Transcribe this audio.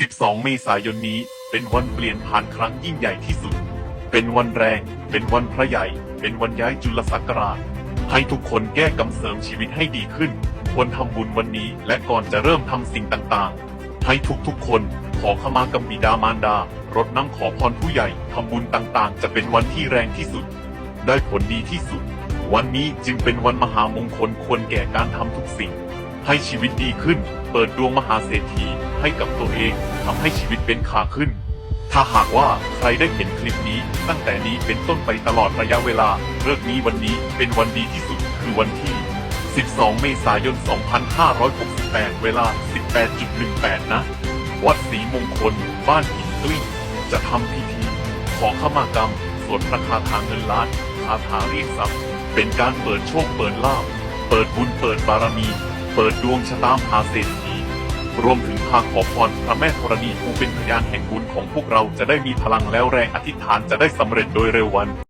12 เมษายนนี้เป็นวันเปลี่ยนผ่านครั้งยิ่งใหญ่ที่สุด เป็นวันแรง เป็นวันพระใหญ่ เป็นวันย้ายจุลศักราช ให้ทุกคนแก้กำเสริมชีวิตให้ดีขึ้น ควรทำบุญวันนี้และก่อนจะเริ่มทำสิ่งต่างๆ ให้ทุกๆ คนขอขมากรรมบิดามารดารดน้ำขอพรผู้ใหญ่ทำบุญต่างๆ จะเป็นวันที่แรงที่สุด ได้ผลดีที่สุด วันนี้จึงเป็นวันมหามงคลควรแก่การทำทุกสิ่ง ให้ชีวิตดีขึ้น เปิดดวงมหาเศรษฐี ให้กับตัวเองทำให้ชีวิตเป็นขาขึ้น ถ้าหากว่าใครได้เห็นคลิปนี้ ตั้งแต่นี้เป็นต้นไปตลอดระยะเวลาเลิกนี้วันนี้เป็นวันดีที่สุดคือวันที่ 12 เมษายน 2568 เวลา 18.18 นะ วัดศรีมงคล บ้านหินกลิ้งจะทำพิธี ขอขมากรรม สวดพระคาถาเงินล้านคาถาเรียกทรัพย์ เป็นการเปิดโชคเปิดลาภเปิดบุญเปิดบารมี เปิดดวงชะตามหาเศรษฐี รวมถึงพาขอพรพระแม่ธรณีผู้เป็นพยานแห่งบุญของพวกเราจะได้มีพลังแล้วแรงอธิษฐานจะได้สำเร็จโดยเร็ววัน